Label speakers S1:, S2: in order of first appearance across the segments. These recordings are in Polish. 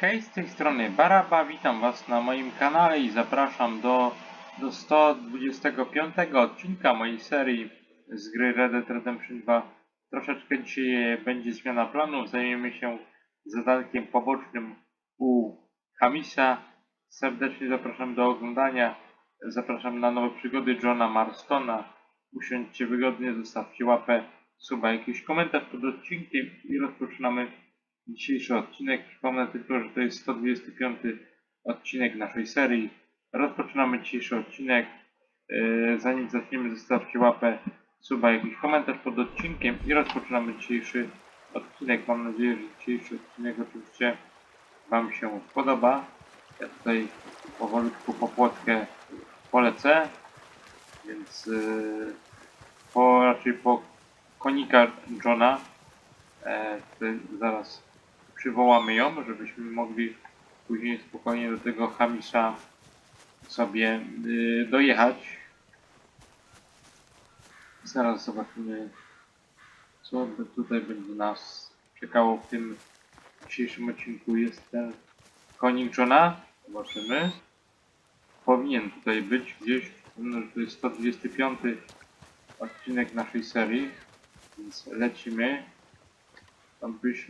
S1: Hej, z tej strony Baraba, witam was na moim kanale i zapraszam do, do 125 odcinka mojej serii z gry Red Dead Redemption 2. Troszeczkę dzisiaj będzie zmiana planów, zajmiemy się zadankiem pobocznym u Hamisa. Serdecznie zapraszam do oglądania, zapraszam na nowe przygody Johna Marstona. Usiądźcie wygodnie, zostawcie łapę, suba, jakiś komentarz pod odcinkiem i rozpoczynamy dzisiejszy odcinek. Przypomnę tylko, że to jest 125 odcinek naszej serii. Rozpoczynamy dzisiejszy odcinek. Yy, Zanim zaczniemy, zostawcie łapę, suba, jakiś komentarz pod odcinkiem i rozpoczynamy dzisiejszy odcinek. Mam nadzieję, że dzisiejszy odcinek oczywiście Wam się podoba. Ja tutaj powolutku po płotkę polecę, więc yy, po, raczej po konika Johna e, zaraz przywołamy ją, żebyśmy mogli później spokojnie do tego Hamisza sobie y, dojechać. Zaraz zobaczymy, co tutaj będzie nas czekało w tym dzisiejszym odcinku. Jest ten konik Johna. Zobaczymy. Powinien tutaj być gdzieś. Że to jest 125 odcinek naszej serii, więc lecimy. Tam byś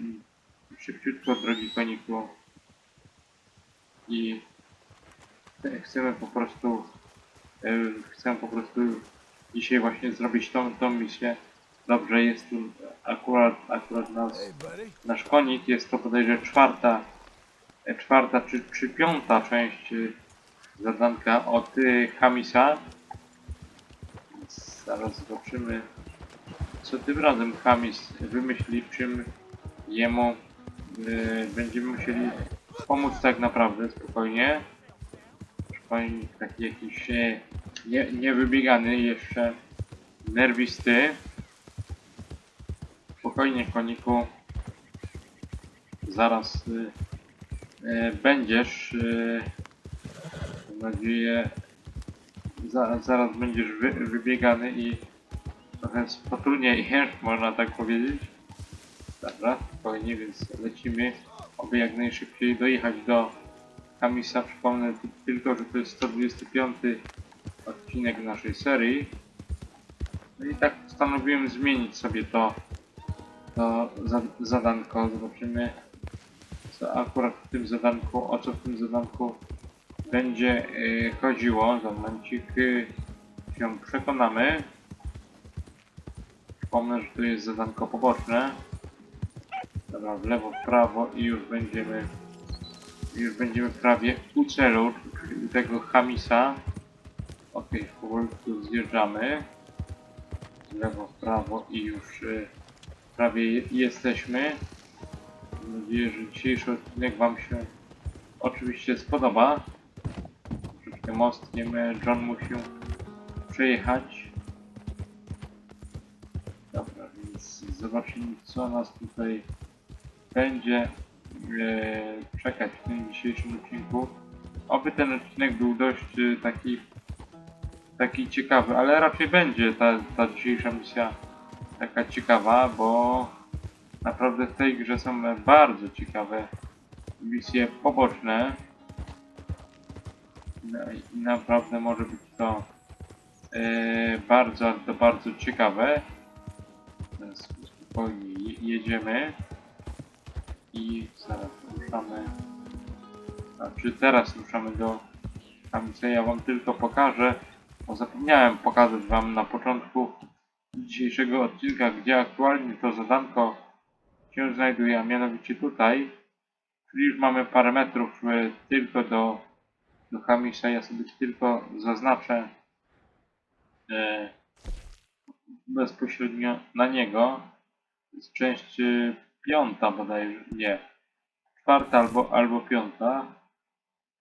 S1: szybciutko, drogi koniku. I chcemy po prostu, e, chcę po prostu dzisiaj właśnie zrobić tą, tą misję. Dobrze, jest tu akurat, akurat nas, nasz konik, jest to bodajże czwarta, e, czwarta czy, czy piąta część e, zadanka od e, Hamisa. Zaraz zobaczymy, co tym razem Hamis wymyśli, czym jemu y, będziemy musieli pomóc tak naprawdę spokojnie. Spokojnie, taki jakiś e, nie, niewybiegany jeszcze nerwisty. Spokojnie koniku. Zaraz y, y, będziesz y, mam nadzieję za, zaraz będziesz wy, wybiegany i trochę spotulniejesz, można tak powiedzieć. Dobra, spokojnie, więc lecimy, aby jak najszybciej dojechać do Kamisa. Przypomnę tylko, że to jest 125 odcinek naszej serii. No i tak postanowiłem zmienić sobie to, to za, zadanko. Zobaczymy, co akurat w tym zadanku, o co w tym zadanku będzie yy, chodziło. Za momencik yy, się przekonamy. Przypomnę, że to jest zadanko poboczne. Dobra, w lewo, w prawo i już będziemy już będziemy prawie u celu, tego Hamisa. Ok, powolutku zjeżdżamy. W lewo, w prawo i już y, prawie je- jesteśmy. Mam nadzieję, że dzisiejszy odcinek Wam się oczywiście spodoba. Troszeczkę mostkiem John musi przejechać. Dobra, więc zobaczymy co nas tutaj będzie e, czekać w tym dzisiejszym odcinku. Oby ten odcinek był dość e, taki taki ciekawy, ale raczej będzie ta, ta dzisiejsza misja taka ciekawa, bo naprawdę w tej grze są bardzo ciekawe misje poboczne No i naprawdę może być to e, bardzo, to bardzo ciekawe. Spokojnie je- jedziemy i zaraz ruszamy. A czy teraz ruszamy do Kamice? Ja wam tylko pokażę, bo zapomniałem pokazać wam na początku dzisiejszego odcinka, gdzie aktualnie to zadanko się znajduje, a mianowicie tutaj. Czyli już mamy parę metrów e, tylko do, do Hamisa. Ja sobie tylko zaznaczę e, bezpośrednio na niego. To jest część e, piąta bodajże, nie, czwarta albo, albo piąta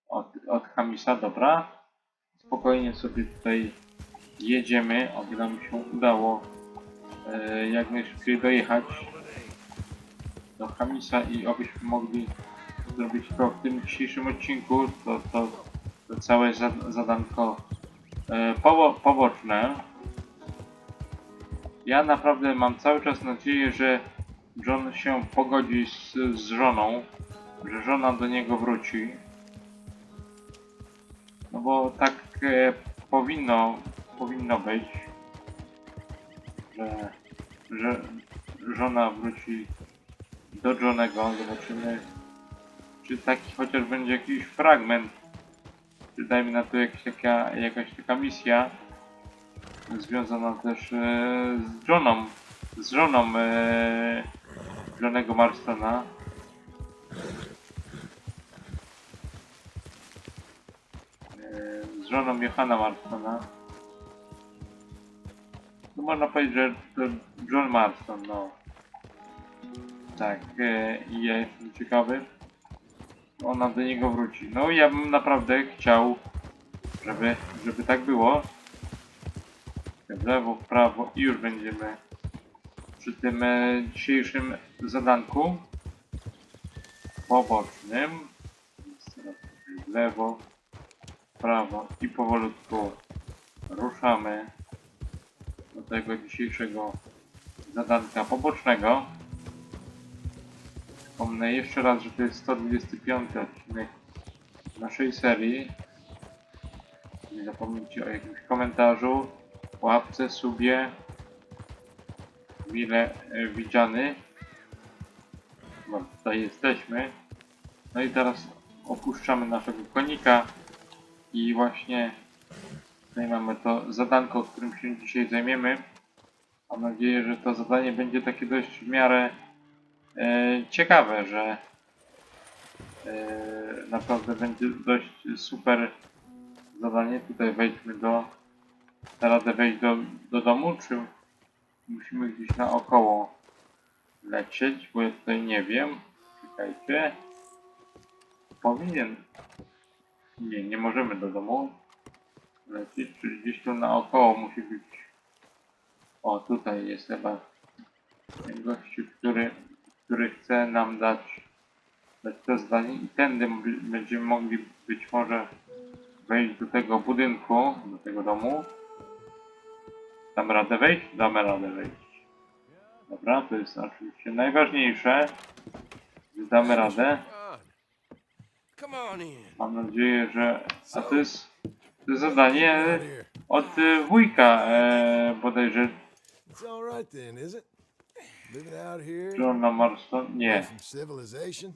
S1: od, od Hamisa, dobra. Spokojnie sobie tutaj jedziemy, aby nam się udało e, jak najszybciej dojechać do Hamisa i abyśmy mogli zrobić to w tym dzisiejszym odcinku, to, to, to całe za, zadanko e, pobo, poboczne. Ja naprawdę mam cały czas nadzieję, że John się pogodzi z, z żoną że żona do niego wróci. No bo tak e, powinno, powinno być, że, że żona wróci do Johnego. Zobaczymy, czy taki chociaż będzie jakiś fragment, czy dajmy na to jakaś taka, jakaś taka misja związana też e, z Johną, z żoną e, Johnego Marstona. E, z żoną Johana Marstona. No można powiedzieć, że to John Marston, no. Tak, e, i ja jestem ciekawy. Ona do niego wróci. No ja bym naprawdę chciał, żeby, żeby tak było. W lewo, w prawo i już będziemy przy tym e, dzisiejszym zadanku pobocznym. Teraz w lewo, w prawo i powolutku ruszamy do tego dzisiejszego zadanka pobocznego. Wspomnę jeszcze raz, że to jest 125 odcinek naszej serii. Nie zapomnijcie o jakimś komentarzu, łapce, subie. Mile e, widziany. No, tutaj jesteśmy. No i teraz opuszczamy naszego konika i właśnie tutaj mamy to zadanko, którym się dzisiaj zajmiemy. Mam nadzieję, że to zadanie będzie takie dość w miarę e, ciekawe, że e, naprawdę będzie dość super zadanie. Tutaj wejdźmy do. Radę wejść do, do domu, czy musimy gdzieś naokoło lecieć, bo ja tutaj nie wiem. Czekajcie. Powinien. Nie, nie możemy do domu lecieć, czyli gdzieś tu naokoło musi być. O, tutaj jest chyba ten gościu, który, który chce nam dać, dać to zdanie i tędy będziemy mogli być może wejść do tego budynku, do tego domu. Damy radę wejść? Damy radę wejść. Dobra, to jest oczywiście najważniejsze, damy radę. Mam nadzieję, że... A to jest, to jest zadanie od e, wujka e, bodajże Johna Marston. Nie,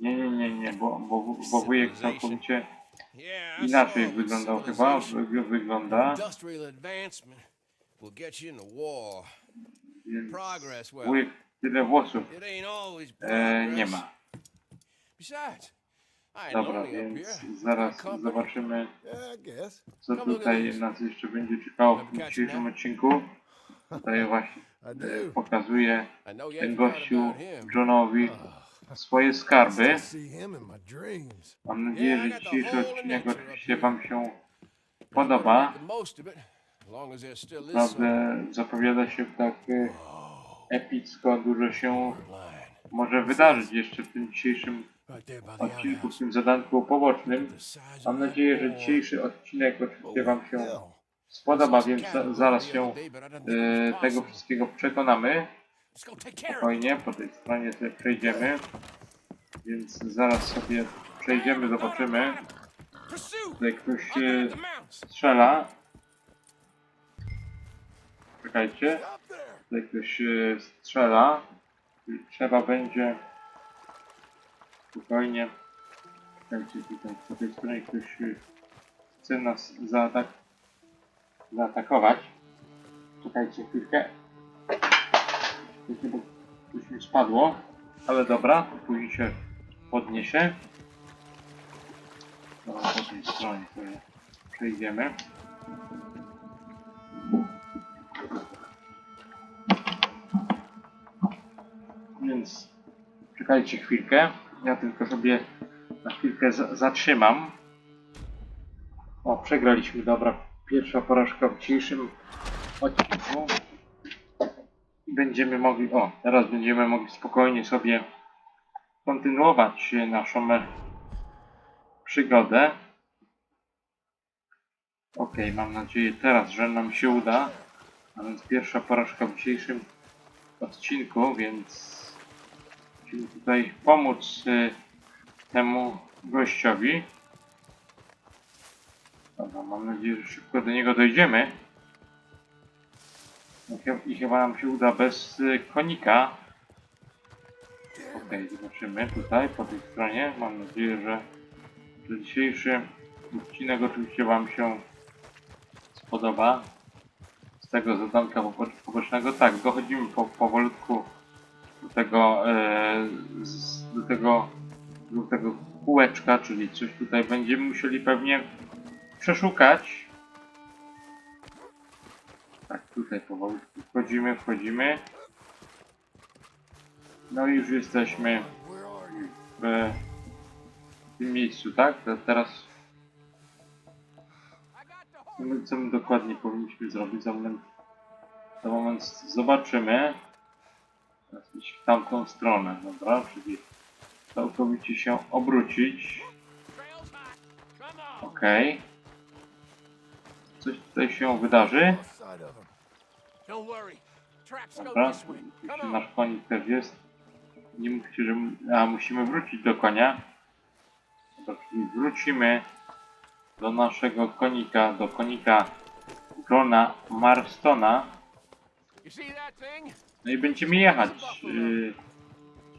S1: nie, nie, nie, nie, bo, bo, bo wujek całkowicie inaczej wyglądał chyba, wygląda,
S2: will get you in the war. Progress, well,
S1: wujek tyle włosów
S2: it ain't always
S1: e,
S2: progress.
S1: nie ma.
S2: Besides, I ain't
S1: Dobra,
S2: lonely up
S1: więc zaraz zobaczymy,
S3: Yeah, I guess.
S1: co tutaj nas jeszcze będzie czekało w tym dzisiejszym odcinku. Tutaj właśnie
S3: I
S1: e,
S3: do.
S1: pokazuje
S2: I know you
S1: ten
S2: ain't forgot
S1: gościu
S2: about him.
S1: Johnowi
S3: Oh,
S1: swoje skarby.
S3: I see him in my dreams.
S1: Mam nadzieję, że dzisiejszy odcinek oczywiście Wam się podoba.
S2: Make the most of it,
S1: Naprawdę zapowiada się tak e, epicko, dużo się może wydarzyć jeszcze w tym dzisiejszym odcinku, w tym zadanku pobocznym. Mam nadzieję, że dzisiejszy odcinek oczywiście Wam się spodoba, więc za, zaraz się e, tego wszystkiego przekonamy. Spokojnie, po tej stronie sobie przejdziemy. Więc zaraz sobie przejdziemy, zobaczymy. Tutaj ktoś e, strzela. Czekajcie. Tutaj ktoś e, strzela. Trzeba będzie spokojnie. Czekajcie, tutaj po tej stronie ktoś e, chce nas zaatak zaatakować. Czekajcie chwilkę. Czekajcie, bo coś mi spadło. Ale dobra, później się podniesie. Dobra, po tej stronie sobie przejdziemy. Czekajcie chwilkę. Ja tylko sobie na chwilkę za- zatrzymam. O, przegraliśmy, dobra. Pierwsza porażka w dzisiejszym odcinku. I będziemy mogli, o, teraz będziemy mogli spokojnie sobie kontynuować naszą przygodę. Ok, mam nadzieję teraz, że nam się uda. A więc pierwsza porażka w dzisiejszym odcinku, więc musimy tutaj pomóc y, temu gościowi. Dobra, mam nadzieję, że szybko do niego dojdziemy. I chy- I chyba nam się uda bez y, konika. Okej, zobaczymy tutaj po tej stronie. Mam nadzieję, że, że dzisiejszy odcinek oczywiście Wam się spodoba. Z tego zadanka pobo- pobocznego. Tak, dochodzimy po, powolutku do tego, e, do tego do tego kółeczka, czyli coś tutaj będziemy musieli pewnie przeszukać. Tak, tutaj powolutku wchodzimy, wchodzimy. No i już jesteśmy w tym miejscu, tak? Teraz co my dokładnie powinniśmy zrobić? Za moment, za moment zobaczymy. Teraz w tamtą stronę, dobra? Czyli całkowicie się obrócić. Okej. Coś tutaj się wydarzy. Dobra, nasz
S2: on.
S1: konik też jest. Nie że... A, musimy wrócić do konia. Dobra, czyli wrócimy do naszego konika, do konika Grona Marstona. No i będziemy jechać yy,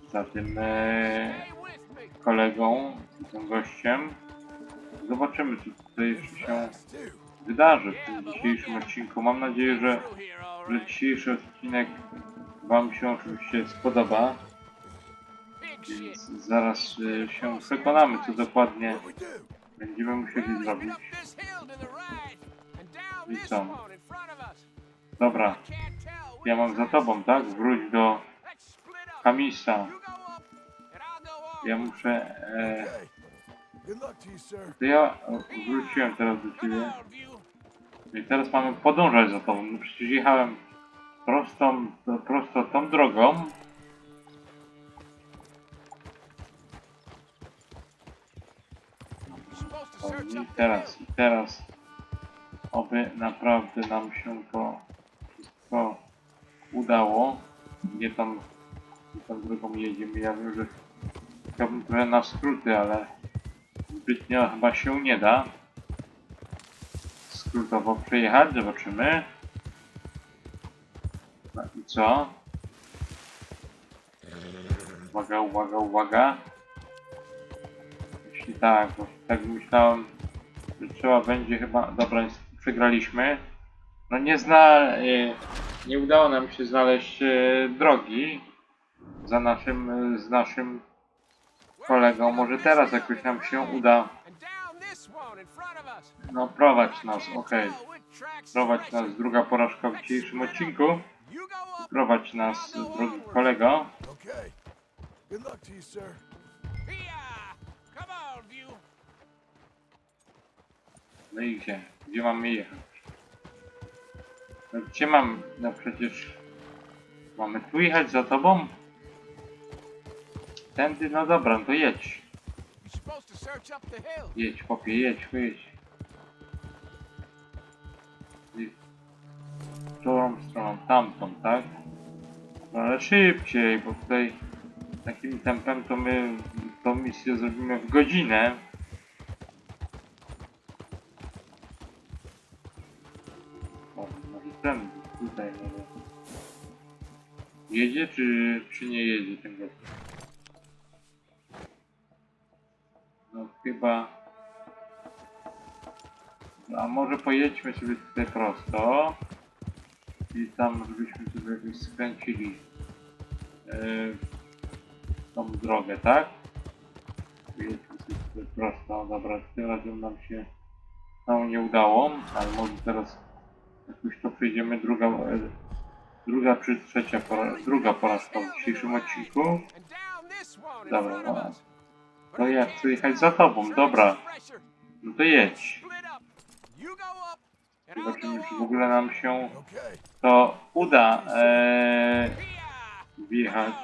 S1: za tym
S2: me.
S1: kolegą, tym gościem. Zobaczymy, co tutaj jeszcze się wydarzy w tym dzisiejszym odcinku. Mam nadzieję, że, że dzisiejszy odcinek Wam się oczywiście spodoba. Więc zaraz y, się przekonamy, co dokładnie będziemy musieli zrobić. I co? Dobra, ja mam za tobą, tak? Wróć do
S2: on.
S1: Ja muszę... E,
S3: to
S1: ja wróciłem teraz do ciebie.
S2: View.
S1: I teraz mamy podążać za tobą. No przecież jechałem prostą, prosto tą drogą. I teraz, i teraz oby naprawdę nam się to wszystko udało. Nie tam, nie tam drogą jedziemy. Ja wiem, że chciałbym trochę na skróty, ale zbytnio chyba się nie da skrótowo przejechać. Zobaczymy. No i co? Uwaga, uwaga, uwaga. Jeśli tak, bo tak myślałem, że trzeba będzie chyba... Dobra, przegraliśmy. No nie zna... e, Nie udało nam się znaleźć e, drogi za naszym, e, z naszym kolegą. Może teraz jakoś nam się uda. No prowadź nas, okej.
S2: Track's
S1: Prowadź nas, druga porażka w dzisiejszym odcinku. Prowadź nas, drogi kolego.
S3: Okay.
S1: No i gdzie? Gdzie mamy jechać? No gdzie mam? No przecież... Mamy tu jechać za tobą? Tędy? No dobra, no to jedź. Jedź, popie, jedź, jedź. Którą stroną? Tamtą, tak? No ale szybciej, bo tutaj takim tempem to my tą misję zrobimy w godzinę. Jedzie czy, czy nie jedzie ten? No chyba... A może pojedźmy sobie tutaj prosto. I tam żebyśmy sobie jakoś skręcili yy, tą drogę, tak? Pojedźmy sobie tutaj prosto. Dobra, tym razem nam się to nie udało, ale może teraz jakoś to przejdziemy druga, druga czy trzecia pora, druga porażka w dzisiejszym odcinku. Dobra, no. To ja chcę jechać za tobą, dobra. No to jedź. Zobaczymy, czy w ogóle nam się to uda e,
S2: Here.
S1: wjechać.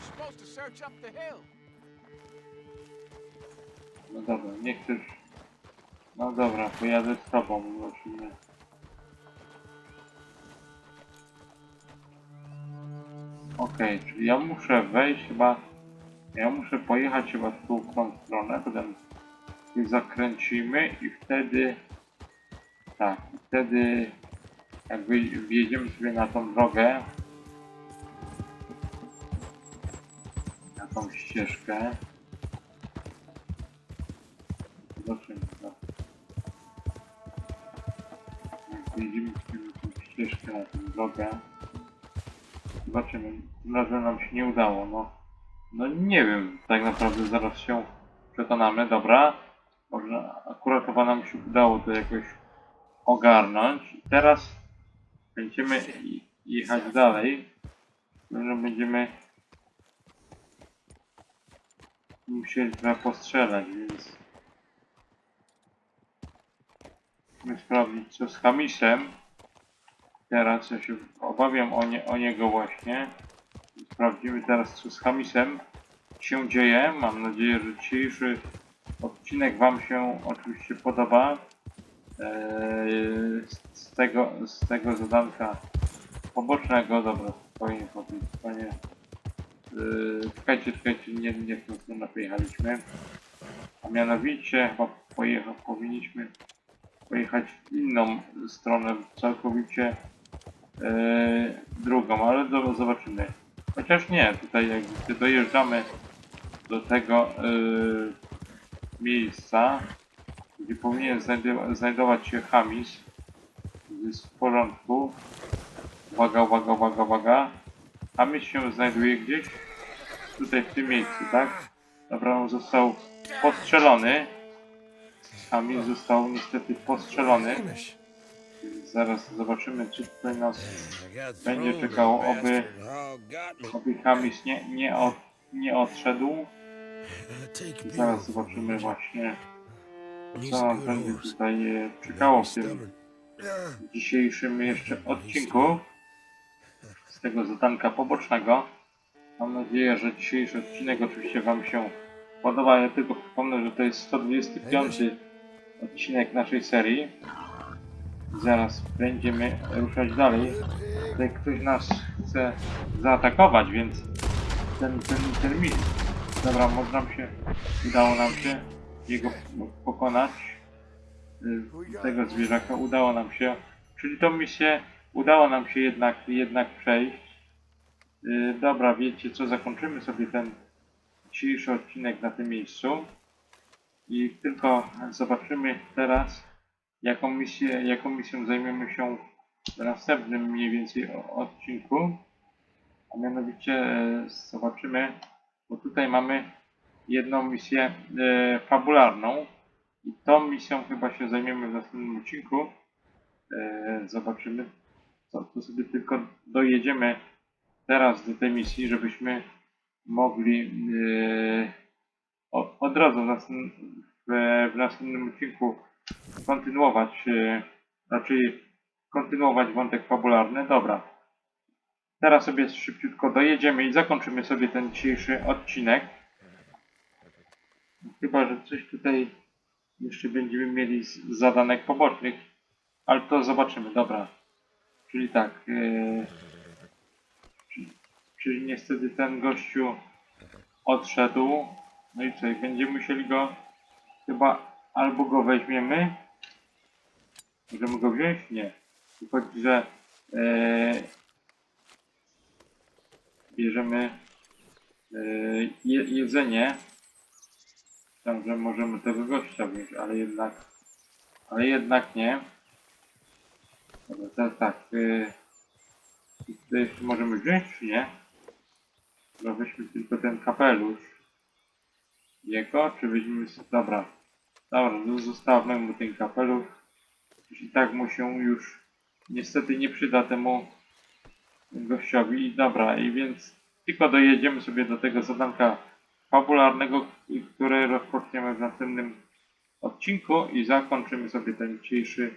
S2: Supposed to search up the hill.
S1: No dobra, nie chcesz... No dobra, pojadę z tobą, zobaczymy. Okej, okay, czyli ja muszę wejść chyba... Ja muszę pojechać chyba w tą stronę, potem zakręcimy i wtedy... Tak, wtedy jak wjedziemy sobie na tą drogę, na tą ścieżkę, Zobaczymy to. Jak wjedziemy sobie na tą ścieżkę, na. Zobaczymy. Tym nam się nie udało, no. No nie wiem, tak naprawdę zaraz się przekonamy, dobra. Może akurat chyba nam się udało to jakoś ogarnąć. I teraz będziemy jechać dalej. No będziemy musieli trochę postrzelać, więc musimy sprawdzić co z Hamisem. Teraz ja się obawiam o, nie, o niego właśnie. Sprawdzimy teraz co z Hamisem się dzieje. Mam nadzieję, że dzisiejszy odcinek Wam się oczywiście podoba. Eee, z, tego, z tego zadanka pobocznego, dobra, spokojnie, spokojnie. Eee, czekajcie, czekajcie, nie, nie w tą stronę pojechaliśmy. A mianowicie chyba powinniśmy pojechać w inną stronę, całkowicie eee, drugą, ale do, zobaczymy. Chociaż nie, tutaj jak gdy dojeżdżamy do tego eee, miejsca, gdzie powinien znajdować się Hamis, jest w porządku. Uwaga, uwaga, uwaga, uwaga. Hamis się znajduje gdzieś tutaj w tym miejscu, tak? Dobra, on został postrzelony. Hamis został niestety postrzelony. Zaraz zobaczymy, czy tutaj nas
S2: got
S1: Będzie
S2: thrown,
S1: czekał,
S2: that
S1: oby-
S2: me.
S1: oby Hamis nie, nie, od, nie odszedł. Zaraz zobaczymy właśnie, co nam będzie tutaj e, czekało w tym dzisiejszym jeszcze odcinku z tego zadanka pobocznego. Mam nadzieję, że dzisiejszy odcinek oczywiście Wam się podoba. Ja tylko przypomnę, że to jest 125 odcinek naszej serii. Zaraz będziemy ruszać dalej. Tutaj ktoś nas chce zaatakować, więc ten, ten, ten mit. Dobra, może nam się, udało nam się jego pokonać. Y, Tego zwierzaka udało nam się. Czyli tą misję udało nam się jednak, jednak przejść. Y, Dobra, wiecie co, zakończymy sobie ten dzisiejszy odcinek na tym miejscu. I tylko zobaczymy teraz, jaką misję, jaką misją zajmiemy się w następnym mniej więcej odcinku. A mianowicie e, zobaczymy, bo tutaj mamy jedną misję e, fabularną. I tą misją chyba się zajmiemy w następnym odcinku. E, zobaczymy, co to sobie tylko dojedziemy teraz do tej misji, żebyśmy mogli e, od razu w, następ, w, w następnym odcinku kontynuować, e, raczej kontynuować wątek fabularny. Dobra. Teraz sobie szybciutko dojedziemy i zakończymy sobie ten dzisiejszy odcinek. Chyba, że coś tutaj jeszcze będziemy mieli z zadanek pobocznych, ale to zobaczymy, dobra. Czyli tak, yy, czyli, czyli niestety ten gościu odszedł, no i co, będziemy musieli go chyba albo go weźmiemy, możemy go wziąć? Nie. Wychodzi, że yy, bierzemy yy, je, jedzenie, tam, że możemy tego gościa wziąć, ale jednak, ale jednak nie. Dobra, teraz tak, yy, to jeszcze możemy wziąć, czy nie? Chyba weźmy tylko ten kapelusz. Jego, czy weźmiemy sobie, dobra, dobra, no zostawmy mu ten kapelusz. I tak mu się już niestety nie przyda temu gościowi. Dobra, i więc tylko dojedziemy sobie do tego zadanka fabularnego, które rozpoczniemy w następnym odcinku i zakończymy sobie ten dzisiejszy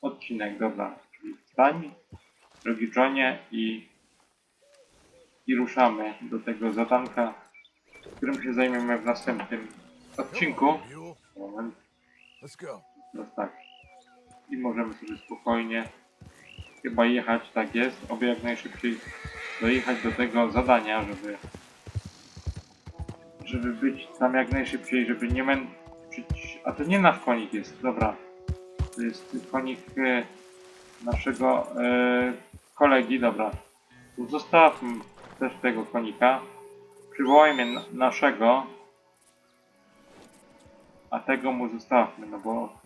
S1: odcinek. Dobra, czyli wstań, drogi Johnie i, i ruszamy do tego zadanka, którym się zajmiemy w następnym odcinku. Moment,
S3: Let's go.
S1: teraz tak. I możemy sobie spokojnie chyba jechać, tak jest, oby jak najszybciej dojechać do tego zadania, żeby żeby być tam jak najszybciej, żeby nie męczyć... A to nie nasz konik jest, dobra. To jest konik e, naszego e, kolegi, dobra. Zostawmy też tego konika. Przywołajmy na- naszego. A tego mu zostawmy, no bo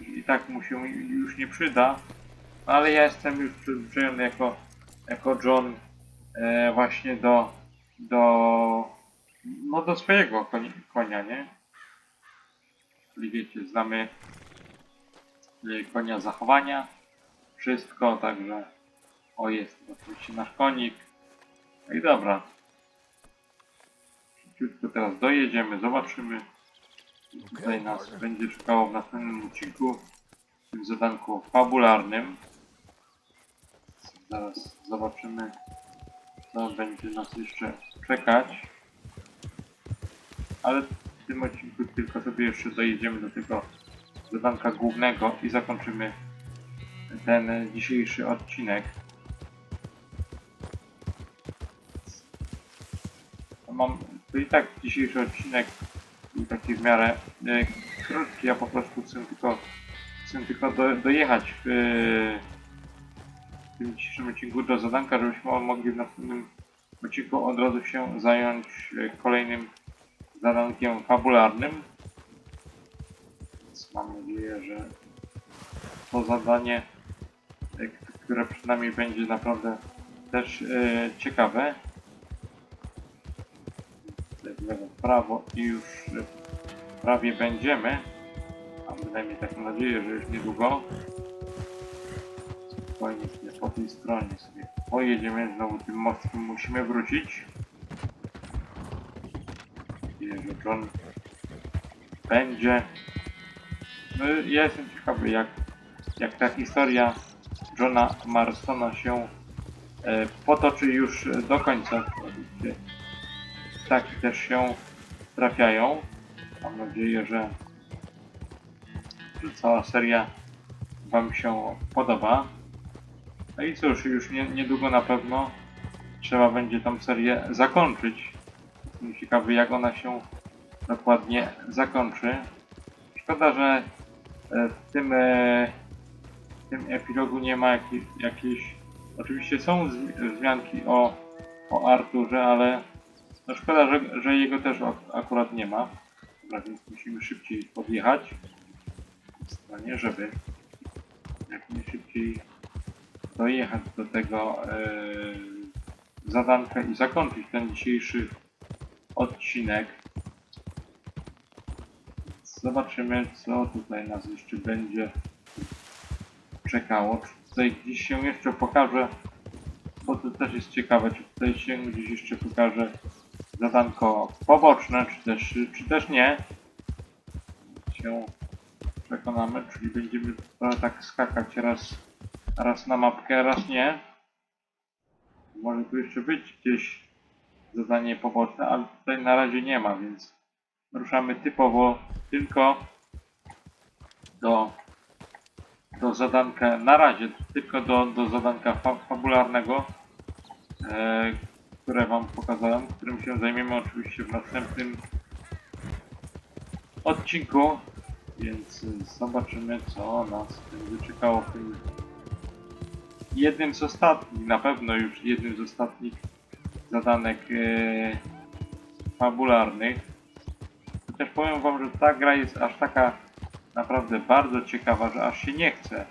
S1: i tak mu się już nie przyda. No ale ja jestem już przyzwyczajony jako, jako John e, właśnie do, do, no do swojego konia, konia, nie? Czyli wiecie, znamy e, konia zachowania, wszystko, także o jest oczywiście nasz konik. No i dobra. Szybciutko teraz dojedziemy, zobaczymy. Tutaj nas będzie czekało w następnym odcinku, w tym zadanku fabularnym. Zaraz zobaczymy, co będzie nas jeszcze czekać. Ale w tym odcinku tylko sobie jeszcze dojedziemy do tego zadanka głównego i zakończymy ten dzisiejszy odcinek. To i tak dzisiejszy odcinek był taki w miarę e, krótki, ja po prostu chcę tylko, chcę tylko do, dojechać w, e, w tym dzisiejszym odcinku do zadanka, żebyśmy mogli w następnym odcinku od razu się zająć e, kolejnym zadankiem fabularnym. Więc mam nadzieję, że to zadanie, e, które przynajmniej będzie naprawdę też e, ciekawe. Prawo i już prawie będziemy. Mam bynajmniej taką nadzieję, że już niedługo. Spokojnie po tej stronie sobie pojedziemy. Znowu tym mostem musimy wrócić. Nadzieję, że John będzie. No, ja jestem ciekawy, jak, jak ta historia Johna Marstona się e, potoczy już do końca. Tak też się trafiają. Mam nadzieję, że że cała seria Wam się podoba. No i cóż, już nie, niedługo na pewno trzeba będzie tą serię zakończyć. Jestem ciekawy, jak ona się dokładnie zakończy. Szkoda, że e, w tym, e, w tym epilogu nie ma jakich, jakiejś... Oczywiście są zmi- wzmianki o, o Arturze, ale no szkoda, że, że jego też ak- akurat nie ma. Więc musimy szybciej podjechać stronie, żeby jak najszybciej dojechać do tego e, zadanka i zakończyć ten dzisiejszy odcinek. Zobaczymy, co tutaj nas jeszcze będzie czekało. Czy tutaj gdzieś się jeszcze pokaże, bo to też jest ciekawe, czy tutaj się gdzieś jeszcze pokaże zadanko poboczne, czy też, czy też nie. Się przekonamy, czyli będziemy trochę tak skakać raz, raz na mapkę, raz nie. Może tu jeszcze być gdzieś zadanie poboczne, ale tutaj na razie nie ma, więc ruszamy typowo tylko do, do zadanka, na razie tylko do, do zadanka fa fabularnego, e, które Wam pokazałem, którym się zajmiemy oczywiście w następnym odcinku, więc zobaczymy co nas będzie czekało w tym jednym z ostatnich, na pewno już jednym z ostatnich zadanek e, fabularnych. Chociaż powiem wam, że ta gra jest aż taka naprawdę bardzo ciekawa, że aż się nie chce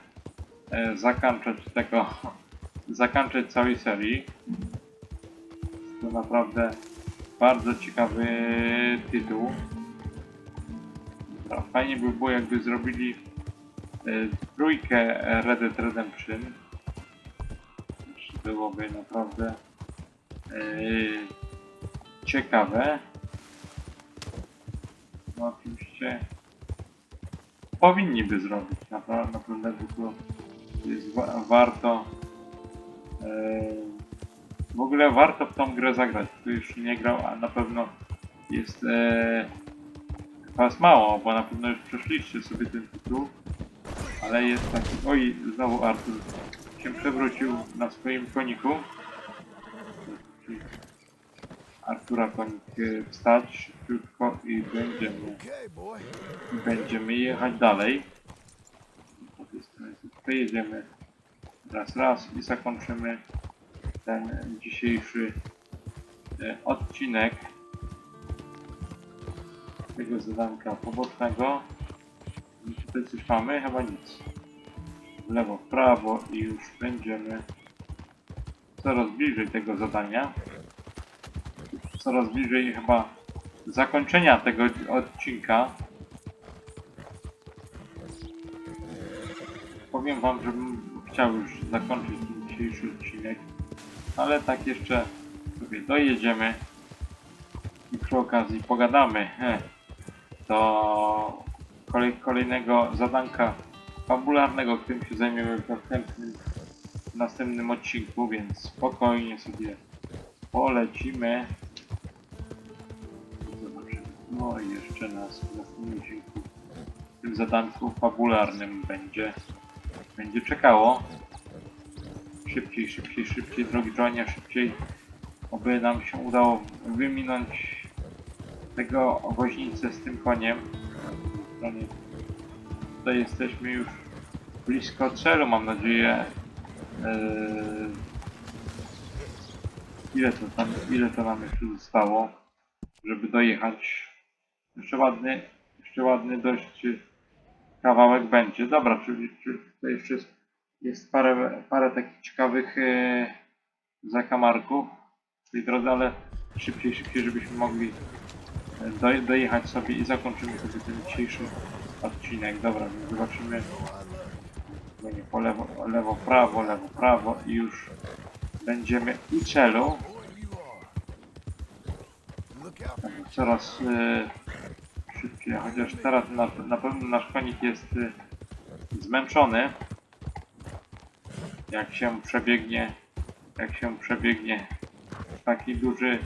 S1: e, zakończyć tego, zakończyć całej serii. Naprawdę bardzo ciekawy tytuł. Fajnie by było jakby zrobili e, trójkę Red Dead Redemption. Byłoby naprawdę e, ciekawe. No oczywiście powinni by zrobić. Naprawdę, naprawdę to warto e, w ogóle warto w tą grę zagrać. Kto jeszcze nie grał, a na pewno jest e, mało, bo na pewno już przeszliście sobie ten tytuł. Ale jest taki... Oj, znowu Artur się przewrócił na swoim koniku. Artura konik e, wstać szybciutko i będziemy, będziemy jechać dalej. Po tej stronie sobie jedziemy raz, raz i zakończymy ten dzisiejszy e, odcinek tego zadanka pobocznego. Tutaj coś mamy? Chyba nic. W lewo, w prawo i już będziemy coraz bliżej tego zadania. Coraz bliżej chyba zakończenia tego odcinka. Powiem wam, żebym chciał już zakończyć ten dzisiejszy odcinek, ale tak jeszcze sobie dojedziemy i przy okazji pogadamy he, do kolej, kolejnego zadanka fabularnego, którym się zajmiemy w następnym, w następnym odcinku, więc spokojnie sobie polecimy. Zobaczymy. No i jeszcze nas w następnym odcinku w tym zadanku fabularnym będzie będzie czekało. Szybciej, szybciej, szybciej, drogi Johnie, szybciej. Oby nam się udało wyminąć tego woźnicę z tym koniem. Tutaj jesteśmy już blisko celu, mam nadzieję. Eee, ile to tam, ile to nam jeszcze zostało, żeby dojechać? Jeszcze ładny, jeszcze ładny dość kawałek będzie. Dobra, czyli, czyli tutaj jeszcze jest, jest parę, parę takich ciekawych e, zakamarków tej drodze, ale szybciej, szybciej, żebyśmy mogli e, doj, dojechać sobie i zakończymy sobie ten dzisiejszy odcinek. Dobra, więc zobaczymy Będzie po lewo, lewo, prawo, lewo, prawo i już będziemy u celu. Coraz e, szybciej, chociaż teraz na, na pewno nasz konik jest zmęczony. Jak się przebiegnie, jak się przebiegnie taki duży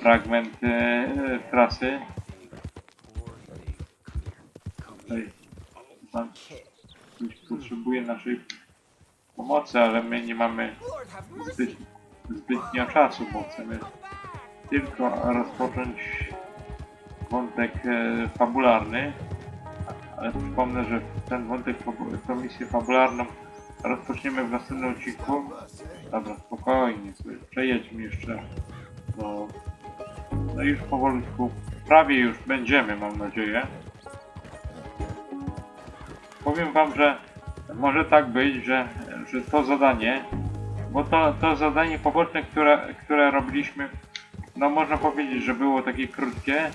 S1: fragment e, trasy. Tutaj pan ktoś potrzebuje naszej pomocy, ale my nie mamy zbyt, zbytnio czasu, bo chcemy tylko rozpocząć wątek e, fabularny, ale przypomnę, że ten wątek, tę misję fabularną rozpoczniemy w następnym odcinku. Dobra, spokojnie, przejedźmy jeszcze do... No już powolutku, prawie już będziemy, mam nadzieję. Powiem wam, że może tak być, że, że to zadanie, bo to, to zadanie poboczne, które, które robiliśmy no można powiedzieć, że było takie krótkie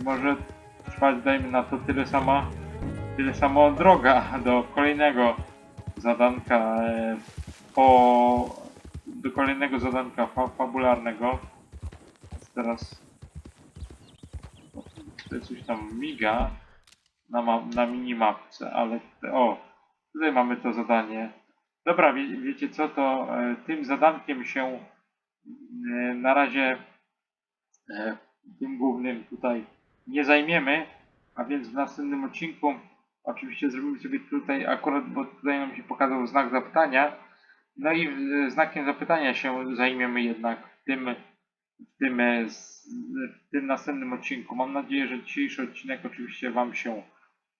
S1: i może trwać, dajmy na to tyle sama, tyle samo droga do kolejnego zadanka e, po, do kolejnego zadanka fa, fabularnego. Teraz tutaj coś tam miga na, na minimapce, ale o, tutaj mamy to zadanie. Dobra, wie, wiecie co, to e, tym zadankiem się e, na razie e, tym głównym tutaj nie zajmiemy, a więc w następnym odcinku oczywiście zrobimy sobie tutaj akurat, bo tutaj nam się pokazał znak zapytania, no i e, znakiem zapytania się zajmiemy jednak w tym, w tym, e, w tym następnym odcinku. Mam nadzieję, że dzisiejszy odcinek oczywiście Wam się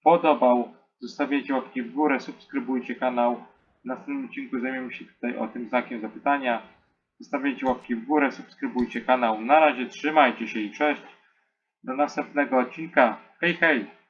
S1: podobał. Zostawiajcie łapki w górę, subskrybujcie kanał. W następnym odcinku zajmiemy się tutaj o tym znakiem zapytania. Zostawiajcie łapki w górę, subskrybujcie kanał. Na razie trzymajcie się i cześć. Do następnego odcinka. Hej, hej!